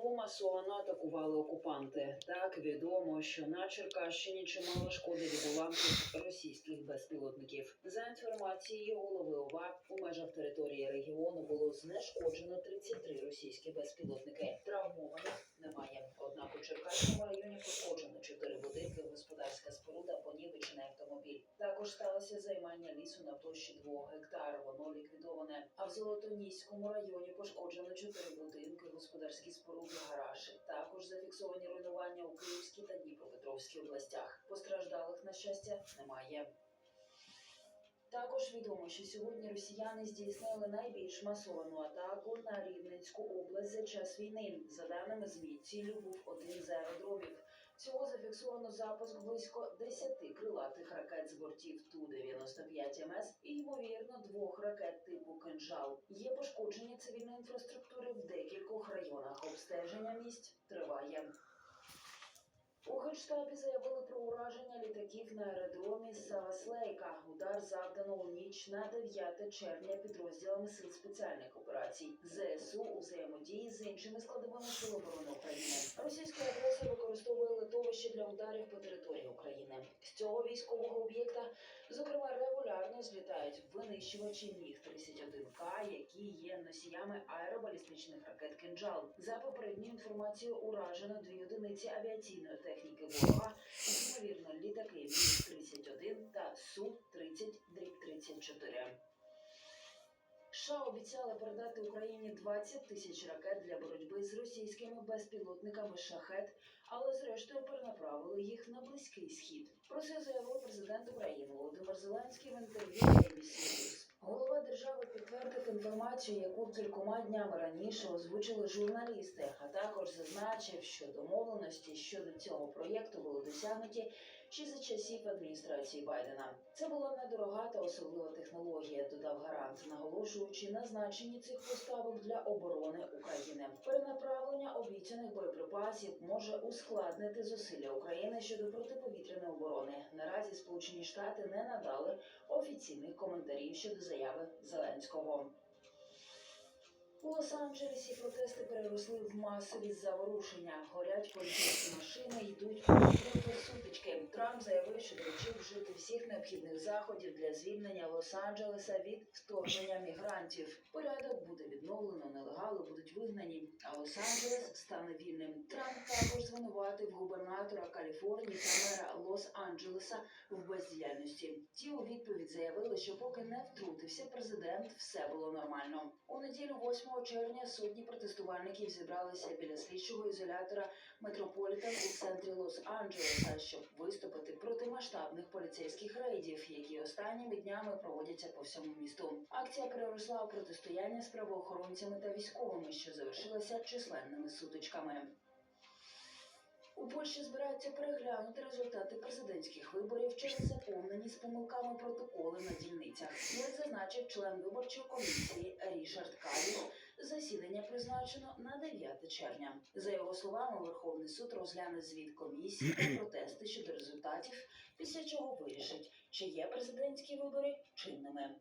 Знову масовано атакували окупанти. Так відомо, що на Черкащині чимало шкоди від російських безпілотників. За інформацією голови ОВА, у межах території регіону було знешкоджено 33 російські безпілотники. Травмованих немає. Однак у Черкаському районі пошкоджено 4 будинки, господарська споруда, понівечений. Також сталося займання лісу на площі 2 гектар. Воно ліквідоване. А в Золотоніському районі пошкоджено 4 будинки, господарські споруди, гараж. Також зафіксовані руйнування у Київській та Дніпропетровській областях. Постраждалих, на щастя, немає. Також відомо, що сьогодні росіяни здійснили найбільш масовану атаку на Рівненську область за час війни. За даними ЗМІ, ціллю був один з аеродромів. Зафіксовано запуск близько 10 крилатих ракет з бортів Ту-95 МС і, ймовірно, двох ракет типу «Кинжал». Є пошкодження цивільної інфраструктури в декількох районах. Обстеження місць триває. У Генштабі заявили про ураження літаків на аеродромі Саваслейка. Удар завдано у ніч на 9 червня підрозділами сил спеціальних операцій ЗСУ у взаємодії з іншими складовими сил оборони України. Ударів по території України. З цього військового об'єкта, зокрема, регулярно злітають винищувачі Міг 31 к які є носіями аеробалістичних ракет «Кинджал». За попередньою інформацією, уражено дві одиниці авіаційної техніки ворога, ймовірно, літаки Міг 31 США обіцяли передати Україні 20 тисяч ракет для боротьби з російськими безпілотниками шахет, але зрештою перенаправили їх на близький схід. Про це заявив президент України Володимир Зеленський в інтерв'ю News. Голова держави підтвердив інформацію, яку кількома днями раніше озвучили журналісти, а також зазначив, що домовленості щодо цього проєкту були досягнуті ще за часів адміністрації Байдена. Це була недорога та особлива технологія, додав гарант, наголошуючи на значенні цих поставок для оборони України. Перенаправлення обіцяних боєприпасів може ускладнити зусилля України щодо протиповітряної оборони. Наразі Сполучені Штати не надали офіційних коментарів щодо заяви Зеленського. У Лос-Анджелесі протести переросли в масові заворушення. Горять поліцейські машини, йдуть. Заявив, доручив вжити всіх необхідних заходів для звільнення Лос-Анджелеса від вторгнення мігрантів. Порядок буде відновлено, нелегали будуть вигнані, а Лос-Анджелес стане вільним. Трамп також звинуватив губернатора Каліфорнії та мера Лос-Анджелеса в бездіяльності. Ті у відповідь заявили, що поки не втрутився президент, все було нормально. У неділю 8 червня сотні протестувальників зібралися біля слідчого ізолятора Метрополітен у центрі Лос-Анджелеса, щоб виступити проти масштабних поліцейських рейдів, які останніми днями проводяться по всьому місту. Акція переросла у протистояння з правоохоронцями та військовими, що завершилася численними сутичками. У Польщі збираються переглянути результати президентських виборів через заповнені з помилками протоколи на дільницях. Як зазначив член виборчої комісії Рішард Каліс, засідання призначено на 9 червня. За його словами, Верховний суд розгляне звіт комісії та протести щодо результатів, після чого вирішить, чи є президентські вибори чинними.